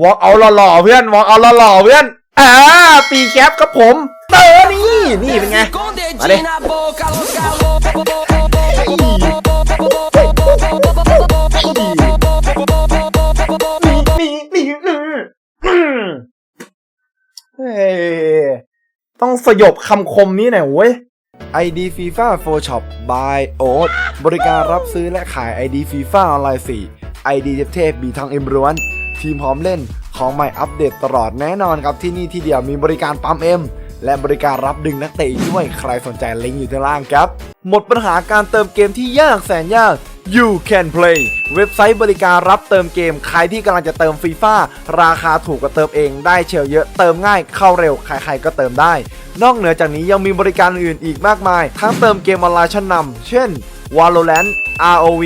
วอล์กเอาหล่อๆเพื่อนวอล์กเอาหล่อๆเพื่อนอ่าปีแคปครับผมเตอร์นี่นี่เป็นไงมาดิ na boca, los galos. นี่นี่นี่อืมเฮ้ยต้องสยบคำคมนี้หน่อยเว้ย ID FIFA for Shop by Oat บริการรับซื้อและขาย ID FIFA ออนไลน์4 ID เทพๆมีทั้งเอ็มร้วน ทีมพร้อมเล่นของใหม่อัปเดตตลอดแน่นอนครับที่นี่ที่เดียวมีบริการปั๊มเอ็มและบริการรับดึงนักเตะด้วยใครสนใจลิงก์อยู่ด้านล่างครับ หมดปัญหาการเติมเกมที่ยากแสนยาก You can play เว็บไซต์บริการรับเติมเกม ใครที่กำลังจะเติมฟีฟ่าราคาถูกกว่าเติมเองได้เชลเยอะเติมง่ายเข้าเร็ว ใครๆก็เติมได้ นอกเหนือจากนี้ยังมีบริการอื่นอีกมากมาย ทั้งเติมเกมออนไลน์ชั้นนำเช่น Valorant ROV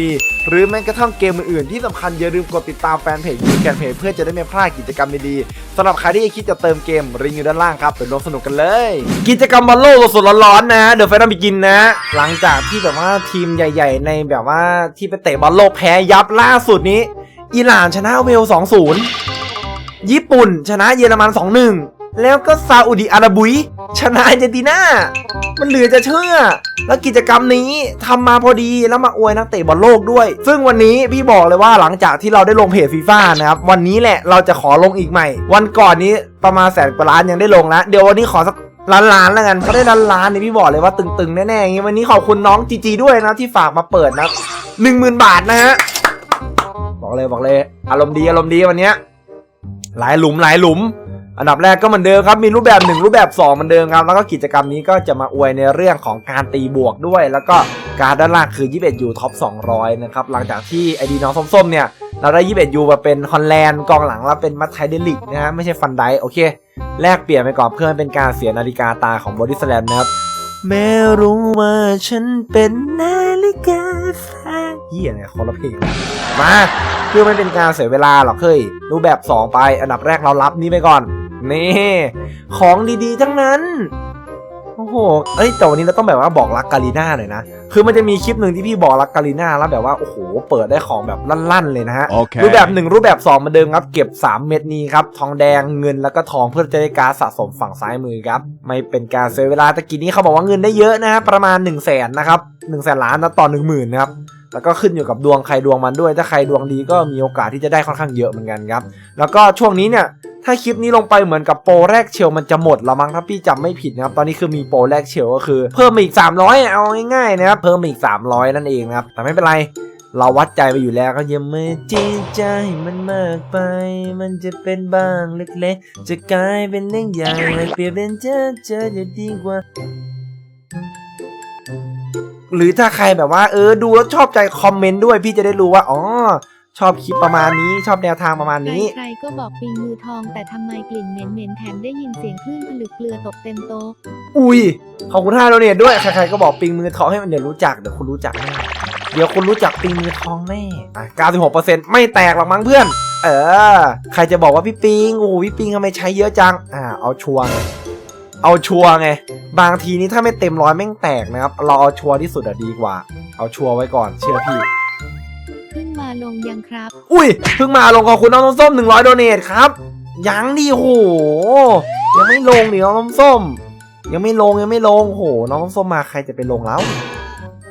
หรือแม้กระทั่งเกมอื่นๆที่สำคัญอย่าลืมกดติดตามแฟนเพจ You Can Play เพื่อจะได้ไม่พลาดกิจกรรมดีๆสำหรับใครที่คิดจะเติมเกมริงอยู่ด้านล่างครับไปร่วมสนุกกันเลย กิจกรรมบอลโลกสดๆร้อนๆนะเดอะแฟนบิกินนะ หลังจากที่แบบว่าทีมใหญ่ ๆ ในแบบว่าที่ไปเตะบอลโลกแพ้ยับล่าสุดนี้ อิหร่านชนะเวล2-0 ญี่ปุ่นชนะเยอรมัน2-1 แล้วก็ซาอุดิอาระบุย ชนะอาร์เจนตินา มันเหลือจะเชื่อ แล้วกิจกรรมนี้ทำมาพอดีแล้วมาอวยนักเตะบอลโลกด้วย ซึ่งวันนี้พี่บอกเลยว่าหลังจากที่เราได้ลงเพจฟีฟ่านะครับ วันนี้แหละเราจะขอลงอีกใหม่ วันก่อนนี้ประมาณแสนกว่าล้านยังได้ลงแล้ว เดี๋ยววันนี้ขอสักล้านล้านแล้วกันเขาได้ล้านล้านเนี่ยพี่บอกเลยว่าตึงๆ แน่ๆอย่างงี้วันนี้ขอบคุณน้องจีจีด้วยนะที่ฝากมาเปิดนะหนึ่งหมื่นบาทนะฮะบอกเลยบอกเลย อารมณ์ดีอารมณ์ดีวันเนี้ยหลายหลุมหลายหลุม อันดับแรกก็เหมือนเดิมครับ มีรูปแบบ 1 รูปแบบ 2 เหมือนเดิมครับ แล้วก็กิจกรรมนี้ก็จะมาอวยในเรื่องของการตีบวกด้วย แล้วก็การด้านล่างคือ 21ยูท็อป 200 นะครับ หลังจากที่ไอดีน้องส้มๆ เนี่ย เราได้ 21ยูมาเป็นฮอลแลนด์กองหลังแล้วเป็นมัตไทเดลิกนะฮะ ไม่ใช่ฟันไดโอเค แลกเปลี่ยนไปก่อนเพื่อเป็นการเสียนาฬิกาตาของบอดี้สแลมนะครับแม้รู้ว่าฉันเป็นนาฬิกาแฟเหี้ยเนี่ยคนละเพลงมาเพื่อไม่เป็นการเสียเวลาหรอกเฮ้ยรูปแบบ 2 ไป อันดับแรกเรารับนี้ไปก่อน นี่ของดีๆ ทั้งนั้น โอ้โห เอ้ยแต่วันนี้เราต้องแบบว่าบอกรักกาลีน่าหน่อยนะ คือมันจะมีคลิปหนึ่งที่พี่บอกรักกาลีน่าแล้วแบบว่า โอ้โห เปิดได้ของแบบลั่น ๆ เลยนะฮะโอเครูปแบบ1รูปแบบ2เหมือนเดิมครับ เก็บ 3 เม็ดนี้ครับ ทองแดงเงินแล้วก็ทองเพื่อจะได้การดสะสมฝั่งซ้ายมือครับ ไม่เป็นการเสียเวลาตะกี้นี้เขาบอกว่าเงินได้เยอะนะฮะประมาณ1 0 0 0 0แสนนะครับ1 0 0 0 0แสนล้านนะต่อ1 0,000นะครับแล้วก็ขึ้นอยู่กับดวงใครดวงมันด้วย ถ้าใครดวงดีก็มีโอกาสที่จะได้ค่อนข้างเยอะเหมือนกันครับ แล้วก็ช่วงนี้เนี่ย ถ้าคลิปนี้ลงไปเหมือนกับโปรแรกเชลมันจะหมดล้วมั้งถ้าพี่จำไม่ผิดนะครับตอนนี้คือมีโปรแรกเชลก็คือเพิ่มอีก 300อะเอาง่ายๆนะครับเพิ่มอีก 300 นั่นเองนะครับแต่ไม่เป็นไรเราวัดใจไปอยู่แล้วก็ยังไม่จีใจมันมากไป มันจะเป็นบ้างเล็กๆ จะกลายเป็นเรื่องใหญ่เปลี่ยนเป็นเจอเจอจะดีกว่าหรือถ้าใครแบบว่าเออดูแล้วชอบใจคอมเมนต์ด้วยพี่จะได้รู้ว่าอ๋อ ชอบคลิปประมาณนี้ ชอบแนวทางประมาณนี้ ใครๆก็บอกปิงมือทองแต่ทำไมกลิ่นเหม็นๆแถมได้ยินเสียงคลื่นผลึกเกลือตกเต็มโต๊ะ อุ้ยขอบคุณท่าโดเนทด้วย ใครๆก็บอกปิงมือทองให้มันเดี๋ยวรู้จัก เดี๋ยวคุณรู้จักแน่เดี๋ยวคุณรู้จักปิงมือทองแน่อะ96%ไม่แตกหรอกมั้งเพื่อน เออ ใครจะบอกว่าพี่ปิง โอ้โหพี่ปิงทำไมใช้เยอะจัง อ่า เอาชัวร์ไงเอาชัวร์ไง บางทีนี้ถ้าไม่เต็มร้อยแม่งแตกนะครับ เราเอาชัวร์ที่สุดอะดีกว่า เอาชัวร์ไว้ก่อน เชื่อพี่ขึ้นมา ลงยังครับ อุ้ยเพิ่งมาลงขอบคุณน้องน้ำส้ม100โดเนทครับยังดิโหยังไม่ลงดิน้องน้ำส้ม ยังไม่ลงยังไม่ลงโหน้องน้ำส้มมาใครจะไปลงแล้ว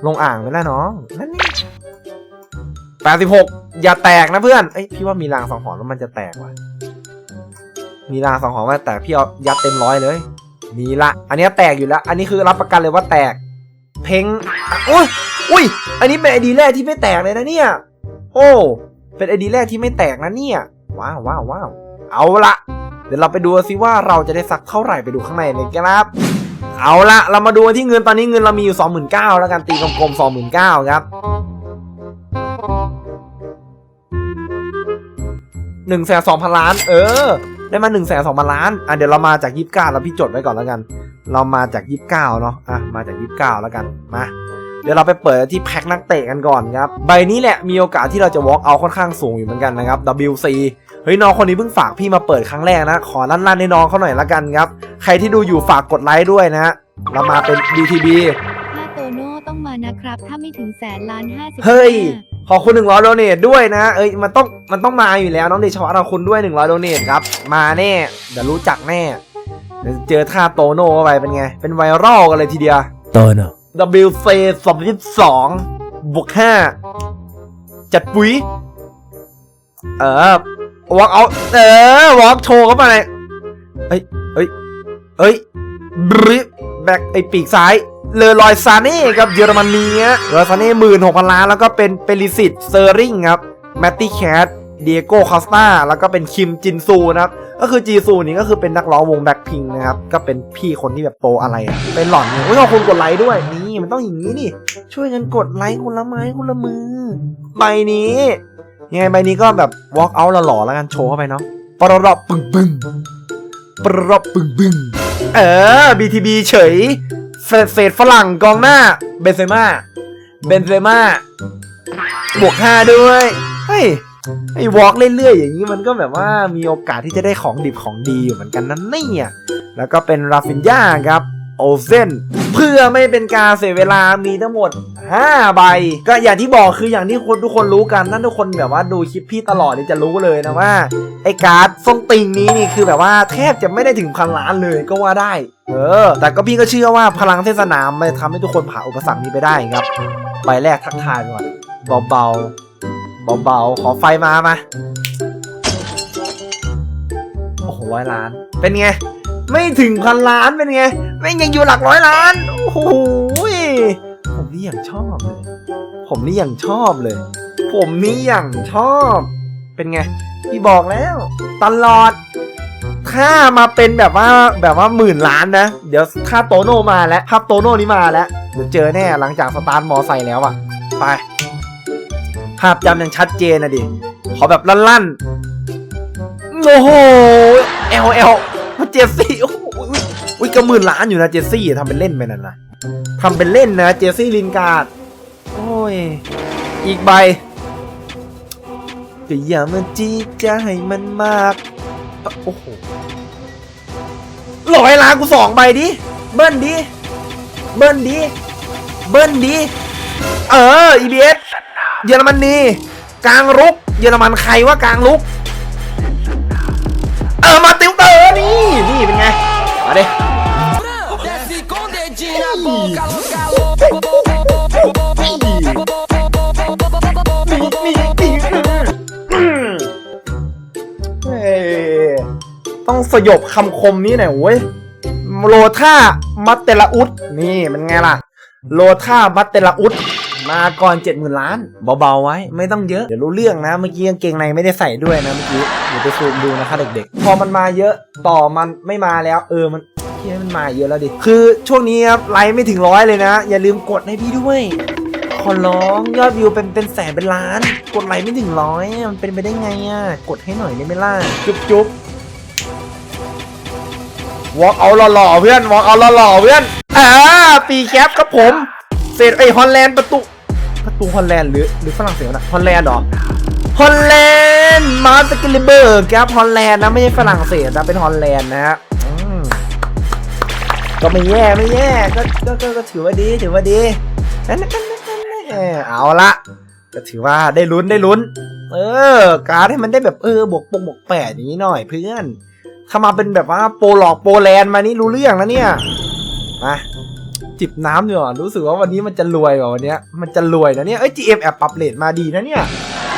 ลงอ่างไหมล่ะน้องนั่นนี่แปดสิบหกอย่าแตกนะเพื่อนเอ้ยพี่ว่ามีรางสังหรณ์ว่ามันจะแตกว่ะมีรางสังหรณ์ว่าแตกพี่เอายัดเต็มร้อยเลยมีละ อันนี้แตกอยู่แล้ว อันนี้คือรับประกันเลยว่าแตก เพ้งอุ้ยอุ้ย อันนี้เป็นไอดีแรกที่ไม่แตกเลยนะเนี่ย โอ้ เป็นไอดีแรกที่ไม่แตกนะเนี่ย ว้าวว้าวว้าวเอาละเดี๋ยวเราไปดูซิว่าเราจะได้สักเท่าไหร่ไปดูข้างในเลยครับ เอาละเรามาดูที่เงินตอนนี้เงินเรามีอยู่29,000แล้วกันตีกลมๆ29,000ครับ1นึ่งแสนสองพันล้าน เออ ได้มา1นึ่งแสนสองพันล้าน อะเดี๋ยวเรามาจากยี่สิบเก้าแล้วพี่จดไว้ก่อนแล้วกัน เรามาจากยี่สิบเก้าเนาะ อะ มาจากยี่สิบเก้าแล้วกัน มา เดี๋ยวเราไปเปิดที่แพ็คนักเตะกันก่อนครับ ใบนี้แหละมีโอกาสที่เราจะ walk out ค่อนข้างสูงอยู่เหมือนกันนะครับ WC เฮ้ยน้องคนนี้เพิ่งฝากพี่มาเปิดครั้งแรกนะ ขอลั่นๆให้น้องเขาหน่อยละกันครับ ใครที่ดูอยู่ฝากกดไลค์ด้วยนะฮะเรามาเป็น BTB ถ้าโตโน่ต้องมานะครับ ถ้าไม่ถึงแสนล้านห้าสิบเฮ้ย ขอบคุณหนึ่งร้อยโดเนทด้วยนะ เอ้ยมันต้องมันต้องมาอยู่แล้วน้องเดชวัฒน์เอาคุณด้วยหนึ่งร้อยโดเนทครับ มาแน่เดี๋ยวรู้จักแน่เดี๋ยวเจอท่าโตโน่เข้าไปเป็นไง เป็นไวรัลกันเลยทีเดียว โตโน่ WC สองสิบสองบวกห้าจัดปุ๋ย เออวอล์กเอาเออวอล์กโชว์เข้าไปเลยเอ้ยเอ้ยเอ้ยบริแบกไอปีกซ้ายเลอรอยซาเน่กับเยอรมนีเลอรอยซาเน่หมื่นหกพันล้านแล้วก็เป็นเปริสิตเซอร์ริงครับแมตตี้แคท เดียโก้คอสตาแล้วก็เป็นคิมจินซูนะครับ ก็คือจีซูนี่ก็คือเป็นนักร้องวงแบ็คพิงนะครับ ก็เป็นพี่คนที่แบบโตอะไร เป็นหล่อนเนี่ยโอ้ยขอบคุณกดไลค์ด้วย นี่มันต้องอย่างนี้นี่ ช่วยกันกดไลค์คนละไม้คนละมือ ใบนี้ ยังไงใบนี้ก็แบบ walk out หล่อๆแล้วกันโชว์เข้าไปเนาะปรรบปึ้งปึ้งปรบปึ้งปึ้งเออ BTB เฉยเศษเศษฝรั่งกองหน้า เบนเซม่า เบนเซม่า บวกห้าด้วย เฮ้ย ไอ้วอล์กเรื่อยๆอย่างนี้มันก็แบบว่ามีโอกาสที่จะได้ของดิบของดีอยู่เหมือนกันนั่นเนี่ยแล้วก็เป็นราฟินยาครับโอเซนเพื่อไม่เป็นการเสียเวลามีทั้งหมด 5 ใบ ก็อย่างที่บอกคืออย่างที่คนทุกคนรู้กันนั่นทุกคนแบบว่าดูคลิปพี่ตลอดนี่จะรู้เลยนะว่า ไอ้การ์ดทรงติงนี้นี่คือแบบว่าแทบจะไม่ได้ถึงพันล้านเลยก็ว่าได้ เออ แต่ก็พี่ก็เชื่อว่าพลังเทศนามมันทำให้ทุกคนผ่านอุปสรรคนี้ไปได้ครับใบแรกทักทายก่อนเบาๆ เบาๆ ขอไฟมามา โอ้โหร้อยล้าน เป็นไง ไม่ถึงพันล้านเป็นไง ไม่ยังอยู่หลักร้อยล้าน โอ้โห ผมนี่อย่างชอบเลย ผมนี่อย่างชอบเลย ผมนี่อย่างชอบ เป็นไง พี่บอกแล้ว ตลอด ถ้ามาเป็นแบบว่าแบบว่าหมื่นล้านนะ เดี๋ยวถ้าโตโน่มาแล้วภาพโตโน่นี้มาแล้ว เดี๋ยวเจอแน่หลังจากสตาร์ทมอไซค์แล้วอะไป ภาพจำยังชัดเจนนะดิ ขอแบบลั่นๆ โอ้โหเอลเอลเจสซี่ โอ้โหอุ๊ยอุ้ยก็หมื่นล้านอยู่นะเจสซี่ทำเป็นเล่นไปนั่นนะทำเป็นเล่นนะเจสซี่ลินการ์ด โอ้ย อีกใบก็อย่ามาจีจะให้มันมาก โอ้โหร้อยล้านกูสองใบดิ เบิ้ลดิ เบิ้ลดิ เบิ้ลดิ เออ EBS เยอรมนีกลางรุก เยอรมันใครว่ากลางรุก เออมาติวเตอร์นี่นี่เป็นไงมาดิต้องสยบคำคมนี้หน่อยเว้ยโลท่ามัตเตลอุดนี่มันไงล่ะโลท่ามัตเตลอุด มาก่อนเจ็ดหมื่นล้าน เบาๆไว้ ไม่ต้องเยอะ เดี๋ยวรู้เรื่องนะ เมื่อกี้กางเกงในไม่ได้ใส่ด้วยนะเมื่อกี้ เดี๋ยวไปซูมดูนะคะเด็กๆ พอมันมาเยอะ ต่อมันไม่มาแล้ว เออ มันเฮียมันมาเยอะแล้วดิ คือช่วงนี้ครับไลค์ไม่ถึงร้อยเลยนะ อย่าลืมกดให้พี่ด้วย ขอร้องยอดวิวเป็นเป็นแสนเป็นล้าน กดไลค์ไม่ถึงร้อยมันเป็นไปได้ไงอะ กดให้หน่อยได้ไหมล่ะ จุ๊บจุ๊บวอล์กเอาหล่อๆเพื่อนวอล์กเอาหล่อๆเพื่อนอ่าปีแคปครับผม เศษไอฮอลแลนด์ประตู ประตูฮอลแลนด์หรือหรือฝรั่งเศสนะฮอลแลนด์เหรอฮอลแลนด์มาสกิลิเบอร์ครับฮอลแลนด์นะไม่ใช่ฝรั่งเศสนะเป็นฮอลแลนด์นะฮะก็ไม่แย่ไม่แย่ก็ก็ก็ถือว่าดีถือว่าดีนั่นนั่นนั่นนั่นนั่นเอาละก็ถือว่าได้ลุ้นได้ลุ้น เออ การให้มันได้แบบเออบวกปงบวกแปดอย่างนี้หน่อยเพื่อนถ้ามาเป็นแบบว่าโปรหลอกโปรแลนด์มานี่รู้เรื่องแล้วเนี่ยมา จิบน้ำดีกว่ารู้สึกว่าวันนี้มันจะรวยว่าวันเนี้ยมันจะรวยนะเนี่ยเอ้ย GM แอบปรับเลทมาดีนะเนี่ย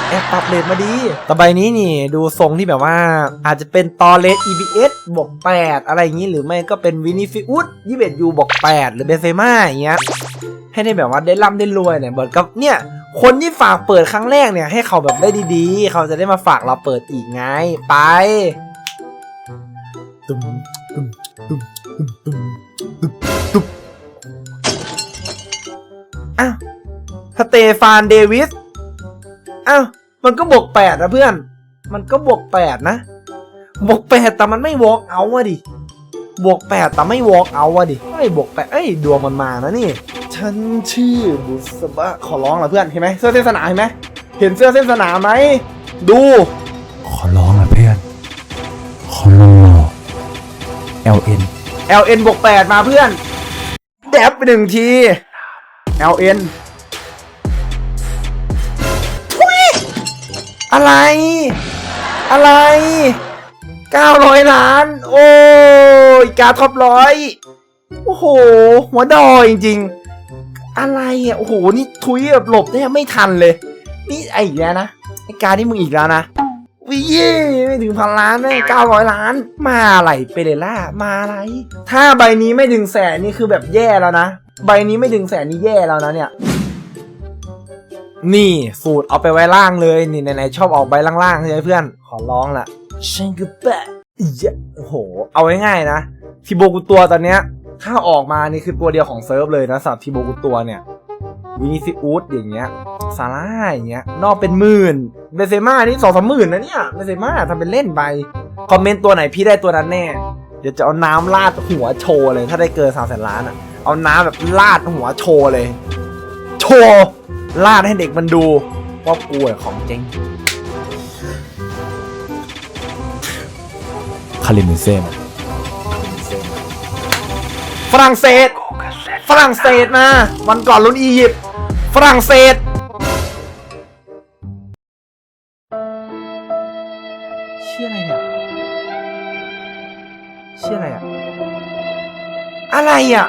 แอบปรับเลทมาดี ต่อไปนี้นี่ดูทรงที่แบบว่าอาจจะเป็นตอเลส EBS บวก8อะไรอย่างนี้หรือไม่ก็เป็นวินิฟิอุส21 U บวก8หรือเบเซม่าอย่างเงี้ยให้ได้แบบว่าได้ร่ำได้รวยเนี่ยเหมือนกับเนี่ยคนที่ฝากเปิดครั้งแรกเนี่ยให้เขาแบบได้ดีๆ เขาจะได้มาฝากเราเปิดอีกไงไปตุ้มตุ้มตุ้มตุ้มตุ้มตุ้ม สเตฟานเดวิสอ้าวมันก็บวกแปดนะเพื่อน มันก็บวกแปดนะ บวกแปดแต่มันไม่วอล์กเอาอะดิ บวกแปดแต่ไม่วอล์กเอาอะดิเอ้ยบวกแปดเอ้ยดวงมันมานะนี่ ฉันชื่อบุษบะขอร้องละเพื่อนเห็นไหมเสื้อเส้นสนามเห็นไหมเห็นเสื้อเส้นสนามไหมดู ขอร้องละเพื่อนขอร้อง LN LN บวกแปดมาเพื่อนแดบไปหนึ่งที LN อะไร อะไรเก้าร้อยล้าน โอ้ยการท็อปร้อยโอ้โห หัวดอยจริงๆ อะไรอะ โอ้โห นี่ทุยแบบหลบเนี่ยไม่ทันเลย นี่ไอ้อีกแล้วนะไอ้การนี่มึงอีกแล้วนะวิเย่ไม่ถึงพันล้านเลยเก้าร้อยล้าน มาอะไรเปเรล่า มาอะไร ถ้าใบนี้ไม่ถึงแสนนี่คือแบบแย่แล้วนะ ใบนี้ไม่ถึงแสนนี่แย่แล้วนะเนี่ย นี่สูตรเอาไปไว้ล่างเลยนี่ไหนๆชอบออกใบล่างๆใช่ไหมเพื่อนขอร้องละฉันก็แปะอียะโอ้โห เอาง่ายๆนะทิโบกุตัวตอนเนี้ยถ้าออกมานี่คือตัวเดียวของเซิร์ฟเลยนะสำหรับทิโบกุตัวเนี่ยวินิซิอุสอย่างเงี้ยซาร่าอย่างเงี้ยนอกเป็นหมื่นเบเซม่านี่สองสามหมื่นนะเนี่ยเบเซม่าทำเป็นเล่นไปคอมเมนต์ตัวไหนพี่ได้ตัวนั้นแน่ เดี๋ยวจะเอาน้ำราดหัวโชว์เลย ถ้าได้เกินสามแสนล้านอะเอาน้ำแบบราดหัวโชว์เลย โชว์ ลาดให้เด็กมันดูว่าป่วยของจริงคาริมเซมฝรั่งเศส ฝรั่งเศสมา วันก่อนลุ้นอียิปต์ฝรั่งเศส เชื่ออะไรเนี่ยเชื่ออะไรอะอะไรอะ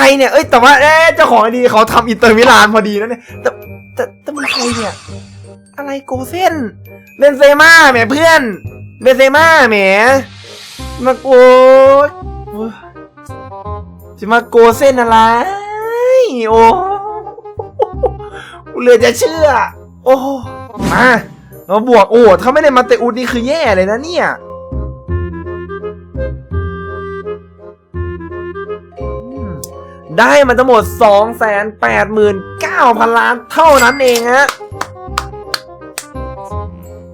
รเนี่ย เอ้ย แต่ว่าเอ๊ะเจ้าของไอดีเขาทำอินเตอร์มิลานพอดีนะเนี่ย แต่แต่แต่มันใครเนี่ย อะไรโกเส้นเบนเซม่าแหมเพื่อน เบนเซม่าแหม มาโกจะมาโกเส้นอะไร โอ้เหลือจะเชื่อ โอ้ มามาบวก โอ้ ถ้าไม่ได้มาเตอุดนี่คือแย่เลยนะเนี่ย ได้มันทั้งหมด 2 8 9 0 0 0 ล้านเท่านั้นเองฮะ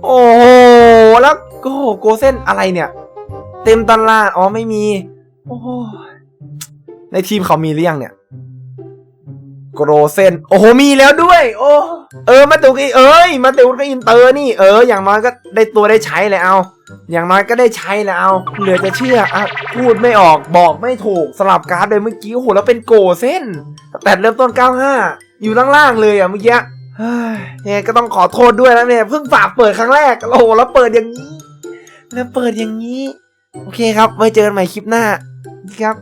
โอ้โห แล้วโอ้โหโกเส้นอะไรเนี่ย เต็มตลาด อ๋อไม่มี โอ้ในทีมเขามีหรือยังเนี่ย โกรเซนโอ้โห มีแล้วด้วย โอ้ เออมาตุกอีเอ้ยมาตุกก็อินเตอร์นี่เออ อย่างน้อยก็ได้ตัวได้ใช้เลยเอา อย่างน้อยก็ได้ใช้แล้วเอาเหลือจะเชื่ออะพูดไม่ออกบอกไม่ถูกสลับการ์ดเลยเมื่อกี้โอ้โหแล้วเป็นโกเส้นแต่เริ่มต้น 95 อยู่ล่างๆเลยอะเมื่อกี้เฮ้ยเนี่ยก็ต้องขอโทษด้วยนะเนี่ยเพิ่งฝากเปิดครั้งแรกโอ้โหแล้วเปิดอย่างนี้ แล้วเปิดอย่างนี้ โอเคครับไว้เจอกันใหม่คลิปหน้าครับ